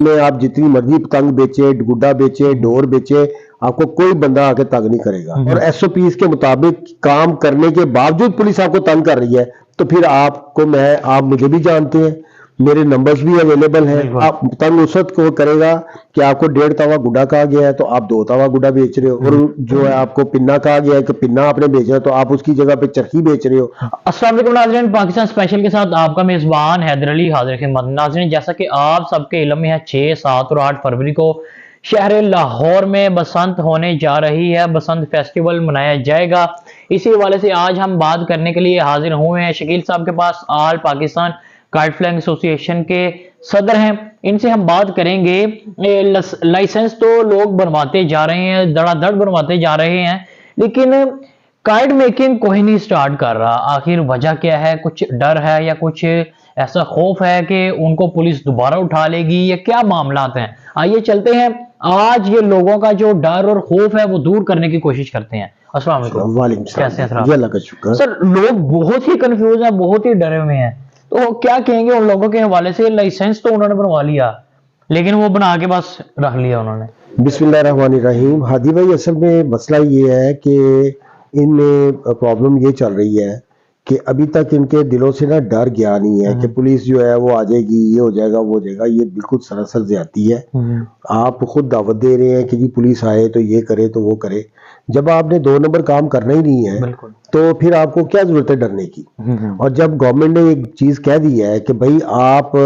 میں آپ جتنی مرضی پتنگ بیچے گڈا بیچے ڈور بیچے آپ کو کوئی بندہ آ کے تنگ نہیں کرے گا۔ اور ایس او پیز کے مطابق کام کرنے کے باوجود پولیس آپ کو تنگ کر رہی ہے تو پھر آپ کو میں آپ مجھے بھی جانتے ہیں۔ میرے نمبرز بھی اویلیبل ہیں۔ آپ وقت کو کرے گا کہ آپ کو ڈیڑھ توا گڈا کہا گیا ہے تو آپ دو توا گڈا بیچ رہے ہو۔ اور جو ہے آپ کو پنا کہا گیا ہے کہ پنا آپ نے بیچا تو آپ اس کی جگہ پہ چرخی بیچ رہے ہو۔ السلام علیکم ناظرین پاکستان اسپیشل کے ساتھ آپ کا میزبان حیدر علی حاضر خدمت۔ ناظرین جیسا کہ آپ سب کے علم میں ہے چھ سات اور آٹھ فروری کو شہر لاہور میں بسنت ہونے جا رہی ہے۔ بسنت فیسٹیول منایا جائے گا۔ اسی حوالے سے آج ہم بات کرنے کے لیے حاضر ہوئے ہیں۔ شکیل صاحب کے پاس all Pakistan card filling association کے صدر ہیں۔ ان سے ہم بات کریں گے۔ لائسنس تو لوگ بنواتے جا رہے ہیں دڑا دڑ بنواتے جا رہے ہیں۔ لیکن کارڈ میکنگ کوئی نہیں سٹارٹ کر رہا۔ آخر وجہ کیا ہے؟ کچھ ڈر ہے یا کچھ ایسا خوف ہے کہ ان کو پولیس دوبارہ اٹھا لے گی یا کیا معاملات ہیں؟ آئیے چلتے ہیں۔ آج یہ لوگوں کا جو ڈر اور خوف ہے وہ دور کرنے کی کوشش کرتے ہیں۔ السلام علیکم۔ وعلیکم کیسے ہیں شکر۔ سر لوگ بہت ہی کنفیوز ہیں بہت ہی ڈرے ہوئے ہیں۔ تو وہ کیا کہیں گے؟ ان لوگوں کے حوالے سے لائسنس تو انہوں نے بنوا لیا، لیکن وہ بنا کے بس رکھ لیا انہوں نے۔ بسم اللہ الرحمن الرحیم۔ ہادی بھائی، اصل میں مسئلہ یہ ہے کہ ان میں پرابلم یہ چل رہی ہے کہ ابھی تک ان کے دلوں سے نا ڈر گیا نہیں ہے کہ پولیس جو ہے وہ آ جائے گی یہ ہو جائے گا وہ ہو جائے گا یہ بالکل سراسر زیادتی ہے۔ آپ خود دعوت دے رہے ہیں کہ جی پولیس آئے تو یہ کرے تو وہ کرے۔ جب آپ نے دو نمبر کام کرنا ہی نہیں ہے تو پھر آپ کو کیا ضرورت ہے ڈرنے کی؟ اور جب گورنمنٹ نے ایک چیز کہہ دی ہے کہ بھائی آپ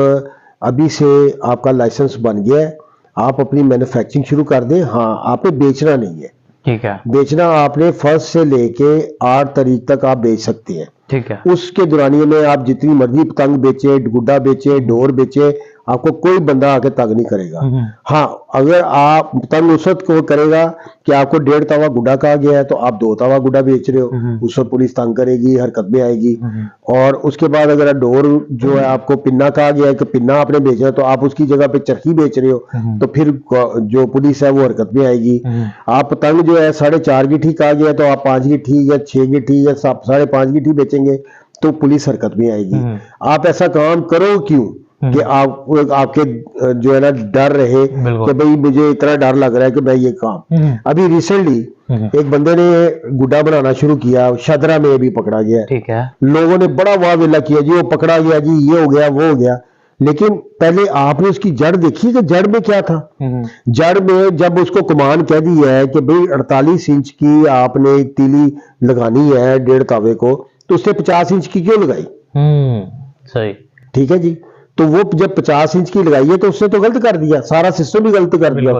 ابھی سے آپ کا لائسنس بن گیا ہے آپ اپنی مینوفیکچرنگ شروع کر دیں ہاں آپ نے بیچنا نہیں ہے۔ ٹھیک ہے۔ بیچنا آپ نے فرسٹ سے لے کے آٹھ تاریخ تک آپ بیچ سکتے ہیں۔ ٹھیک ہے۔ اس کے دورانیے میں آپ جتنی مرضی پتنگ بیچے گڈا بیچے ڈور بیچے آپ کو کوئی بندہ آ کے تنگ نہیں کرے گا۔ ہاں اگر آپ تنگ اس وقت کو کرے گا کہ آپ کو ڈیڑھ توا گڈا کہا گیا ہے تو آپ دو توا گڈا بیچ رہے ہو۔ اس وقت پولیس تنگ کرے گی حرکت میں آئے گی۔ اور اس کے بعد اگر ڈور جو ہے آپ کو پنا کہا گیا ہے کہ پنا آپ نے بیچا ہے تو آپ اس کی جگہ پہ چرخی بیچ رہے ہو۔ تو پھر جو پولیس ہے وہ حرکت میں آئے گی۔ آپ پتنگ جو ہے ساڑھے چار گٹھی کہا گیا ہے تو آپ پانچ گٹھی یا چھ گٹھی یا سا- ساڑھے پانچ گٹھی بیچیں گے تو پولیس حرکت میں آئے گی۔ آپ ایسا کام کرو کیوں؟ کہ آپ آپ کے جو ہے نا ڈر رہے۔ کہ بھئی مجھے اتنا ڈر لگ رہا ہے کہ میں یہ کام۔ ابھی ریسنٹلی ایک بندے نے گڈا بنانا شروع کیا شادرہ میں بھی پکڑا گیا۔ ہے ٹھیک ہے۔ لوگوں نے بڑا واہ ویلا کیا جی وہ پکڑا گیا جی یہ ہو گیا وہ ہو گیا۔ لیکن پہلے آپ نے اس کی جڑ دیکھی کہ جڑ میں کیا تھا؟ جڑ میں جب اس کو کمان کہہ دی ہے کہ بھئی اڑتالیس انچ کی آپ نے تیلی لگانی ہے ڈیڑھ تاوے کو تو اس نے پچاس انچ کی کیوں لگائی؟ صحیح۔ ٹھیک ہے جی۔ تو وہ جب پچاس انچ کی لگائی ہے تو اس نے تو غلط کر دیا سارا سسٹم بھی غلط کر دیا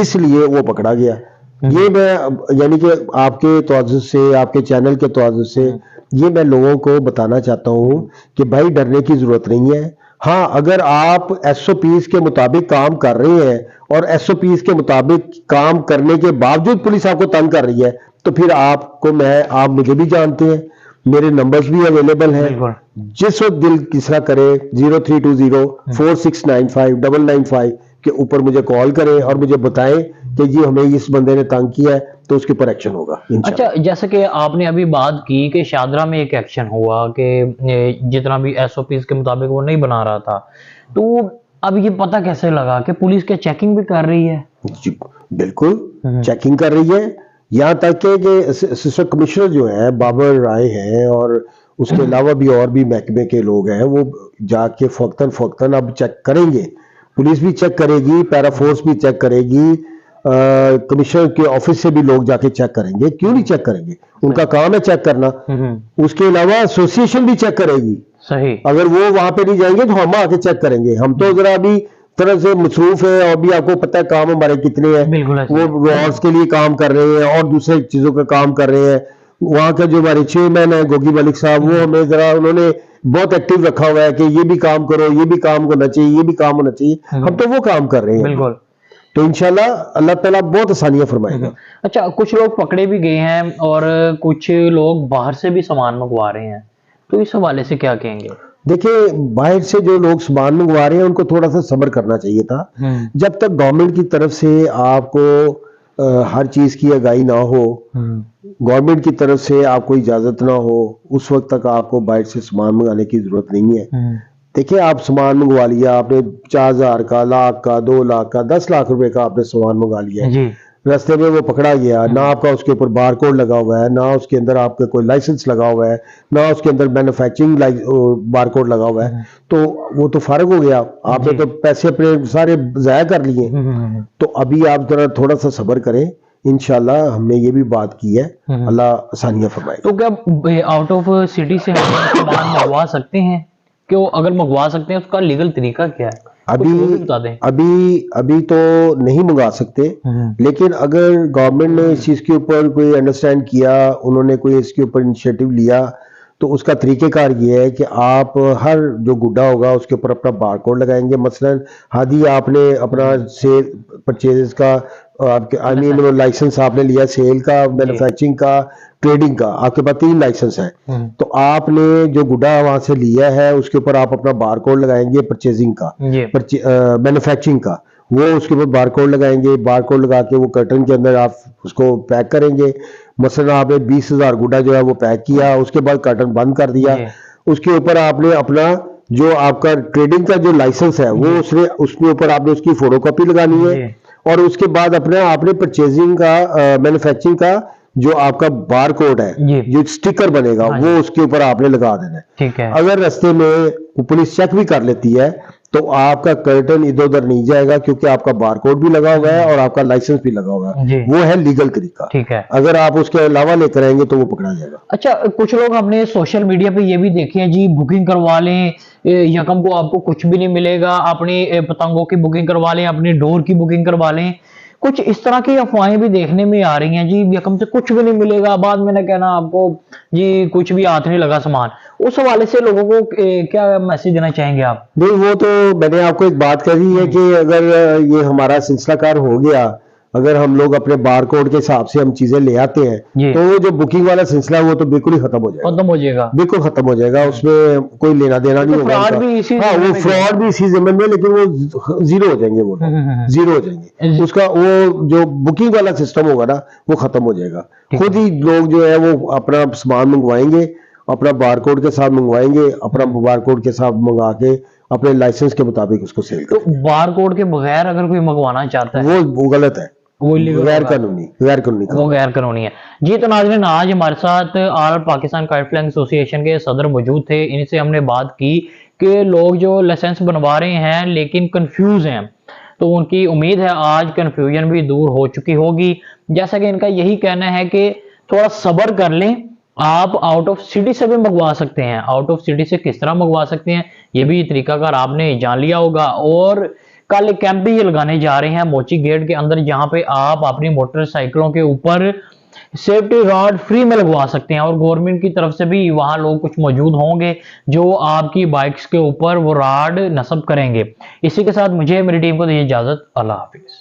اس لیے وہ پکڑا گیا۔ یہ میں یعنی کہ آپ کے توازن سے آپ کے چینل کے توازن سے یہ میں لوگوں کو بتانا چاہتا ہوں کہ بھائی ڈرنے کی ضرورت نہیں ہے۔ ہاں اگر آپ ایس او پیز کے مطابق کام کر رہے ہیں اور ایس او پیز کے مطابق کام کرنے کے باوجود پولیس آپ کو تنگ کر رہی ہے تو پھر آپ کو میں آپ مجھے بھی جانتے ہیں۔ میرے نمبرز بھی اویلیبل ہیں۔ جس وقت دل کس کا کرے zero three two zero four six nine five double nine five کے اوپر مجھے کال کریں اور مجھے بتائیں کہ جی ہمیں اس بندے نے تنگ کیا ہے تو اس کے اوپر ایکشن ہوگا۔ اچھا جیسے کہ آپ نے ابھی بات کی کہ شادرہ میں ایک ایکشن ہوا کہ جتنا بھی ایس او پیز کے مطابق وہ نہیں بنا رہا تھا۔ تو اب یہ پتہ کیسے لگا کہ پولیس کے چیکنگ بھی کر رہی ہے؟ جی بالکل۔ چیکنگ کر رہی ہے۔ یہاں تک کہ اسسٹنٹ کمشنر جو ہیں بابر رائے ہیں اور اس کے علاوہ بھی اور بھی محکمے کے لوگ ہیں وہ جا کے فوقتاً فوقتاً اب چیک کریں گے۔ پولیس بھی چیک کرے گی پیرا فورس بھی چیک کرے گی کمشنر کے آفس سے بھی لوگ جا کے چیک کریں گے۔ کیوں نہیں چیک کریں گے؟ ان کا کام ہے چیک کرنا۔ اس کے علاوہ ایسوسیشن بھی چیک کرے گی۔ صحیح۔ اگر وہ وہاں پہ نہیں جائیں گے تو ہم آ کے چیک کریں گے۔ ہم تو ذرا ابھی طرح سے مصروف ہیں اور بھی آپ کو پتہ ہے کام ہمارے کتنے ہیں۔ وہ وارڈز کے لیے کام کر رہے ہیں اور دوسرے چیزوں کا کام کر رہے ہیں۔ وہاں کا جو ہمارے چیئرمین ہے گوگی ملک صاحب وہ ہمیں ذرا انہوں نے بہت ایکٹیو رکھا ہوا ہے کہ یہ بھی کام کرو یہ بھی کام ہونا چاہیے یہ بھی کام ہونا چاہیے۔ ہم تو وہ کام کر رہے ہیں۔ بالکل۔ تو انشاءاللہ اللہ تعالیٰ بہت آسانیاں فرمائے گا۔ اچھا کچھ لوگ پکڑے بھی گئے ہیں اور کچھ لوگ باہر سے بھی سامان منگوا رہے ہیں۔ تو اس حوالے سے کیا کہیں گے؟ دیکھیں باہر سے جو لوگ سامان منگوا رہے ہیں ان کو تھوڑا سا صبر کرنا چاہیے تھا۔ جب تک گورنمنٹ کی طرف سے آپ کو ہر چیز کی آگاہی نہ ہو گورنمنٹ کی طرف سے آپ کو اجازت نہ ہو اس وقت تک آپ کو باہر سے سامان منگانے کی ضرورت نہیں ہے۔ رستے میں وہ پکڑا گیا ہاں۔ نہ آپ کا اس کے اوپر بار کوڈ لگا ہوا ہے نہ اس کے اندر آپ کا کوئی لائسنس لگا ہوا ہے نہ اس کے اندر مینوفیکچرنگ بار کوڈ لگا ہوا ہے۔ ہاں۔ تو وہ تو فارغ ہو گیا۔ آپ نے جی۔ تو پیسے اپنے سارے ضائع کر لیے۔ ہاں، تو ابھی آپ ذرا تھوڑا سا صبر کریں۔ انشاءاللہ ہم نے یہ بھی بات کی ہے۔ اللہ آسانیاں فرمائے۔ تو کیا آؤٹ آف سٹی سے ہم سامان منگوا سکتے ہیں؟ کہ اگر منگوا سکتے ہیں اس کا لیگل طریقہ کیا ہے؟ ابھی ابھی ابھی تو نہیں منگا سکتے لیکن اگر گورنمنٹ نے اس چیز کے اوپر کوئی انڈرسٹینڈ کیا انہوں نے کوئی اس کے اوپر انیشیٹو لیا تو اس کا طریقہ کار یہ ہے کہ آپ ہر جو گڈا ہوگا اس کے اوپر اپنا بار کوڈ لگائیں گے مثلا ہادی آپ نے اپنا سیل پرچیزز کا آپ کے آئی مین لائسنس آپ نے لیا سیل کا مینوفیکچرنگ کا ٹریڈنگ کا آپ کے پاس تین لائسنس ہیں۔ تو آپ نے جو گڈا وہاں سے لیا ہے اس کے اوپر آپ اپنا بار کوڈ لگائیں گے پرچیزنگ کا۔ جی۔ مینوفیکچرنگ کا۔ وہ اس کے اوپر بار کوڈ لگائیں گے۔ بار کوڈ لگا کے وہ کرٹن کے اندر آپ اس کو پیک کریں گے۔ مثلا آپ نے بیس ہزار گڈا جو ہے وہ پیک کیا ہاں۔ اس کے بعد کارٹن بند کر دیا۔ جی۔ اس کے اوپر آپ نے اپنا جو آپ کا ٹریڈنگ کا جو لائسنس ہے وہ جی۔ اس نے اس کے اوپر آپ نے اس کی فوٹو کاپی لگانی ہے۔ جی۔ اور اس کے بعد اپنا آپ نے پرچیزنگ کا مینوفیکچرنگ کا جو آپ کا بار کوڈ ہے جو سٹیکر بنے گا ہاں وہ اس کے اوپر آپ نے لگا دینا ہے۔ اگر رستے میں پولیس چیک بھی کر لیتی ہے تو آپ کا کرٹن ادھر ادھر نہیں جائے گا کیونکہ آپ کا بار کوڈ بھی لگا ہوا ہے اور آپ کا لائسنس بھی لگا ہوا ہے۔ جی۔ وہ ہے لیگل طریقہ۔ اگر آپ اس کے علاوہ لے کر آئیں گے تو وہ پکڑا جائے گا۔ اچھا کچھ لوگ ہم نے سوشل میڈیا پہ یہ بھی دیکھے ہیں جی بکنگ کروا لیں یکم کو آپ کو کچھ بھی نہیں ملے گا اپنے پتنگوں کی بکنگ کروا لیں اپنے ڈور کی بکنگ کروا لیں۔ کچھ اس طرح کی افواہیں بھی دیکھنے میں آ رہی ہیں جی یکم سے کچھ بھی نہیں ملے گا۔ بعد میں نے کہنا آپ کو جی کچھ بھی ہاتھ نہیں لگا سامان۔ اس حوالے سے لوگوں کو کیا میسج دینا چاہیں گے آپ؟ بھائی وہ تو میں نے آپ کو ایک بات کہی ہے جی۔ کہ اگر یہ ہمارا سلسلہ کار ہو گیا اگر ہم لوگ اپنے بار کوڈ کے حساب سے ہم چیزیں لے آتے ہیں جی۔ تو وہ جو بکنگ والا سلسلہ وہ تو بالکل ہی ختم ہو جائے گا۔ ختم ہو جائے گا۔ بالکل ختم ہو جائے گا۔ اس میں کوئی لینا دینا نہیں ہوگا۔ ہاں وہ فراڈ بھی اسی زمین میں لیکن وہ زیرو ہو جائیں گے وہ زیرو ہو جائیں گے۔ جی۔ اس کا وہ جو بکنگ والا سسٹم ہوگا نا وہ ختم ہو جائے گا۔ خود ہی لوگ جو ہے وہ اپنا سامان منگوائیں گے اپنا بار کوڈ کے ساتھ منگوائیں گے اپنا بار کوڈ کے ساتھ منگا کے اپنے لائسنس کے مطابق اس کو سیل کر بار کوڈ کے بغیر اگر کوئی منگوانا چاہتا ہے۔ وہ غلط ہے۔ غیر قانونی غیر قانونی وہ غیر قانونی ہے جی تو ناظرین آج ہمارے ساتھ آل Pakistan kite filling association کے صدر موجود تھے ان سے ہم نے بات کی کہ لوگ جو لائسنس بنوا رہے ہیں لیکن کنفیوز ہیں تو ان کی امید ہے آج کنفیوژن بھی دور ہو چکی ہوگی جیسا کہ ان کا یہی کہنا ہے کہ تھوڑا صبر کر لیں آپ آؤٹ آف سٹی سے بھی منگوا سکتے ہیں آؤٹ آف سٹی سے کس طرح منگوا سکتے ہیں یہ بھی طریقہ کار آپ نے جان لیا ہوگا اور کل ایک کیمپ بھی لگانے جا رہے ہیں۔ موچی گیٹ کے اندر جہاں پہ آپ اپنی موٹر سائیکلوں کے اوپر سیفٹی راڈ فری میں لگوا سکتے ہیں اور گورنمنٹ کی طرف سے بھی وہاں لوگ کچھ موجود ہوں گے جو آپ کی بائکس کے اوپر وہ راڈ نصب کریں گے۔ اسی کے ساتھ مجھے، میری ٹیم کو دیجیے اجازت۔ اللہ حافظ۔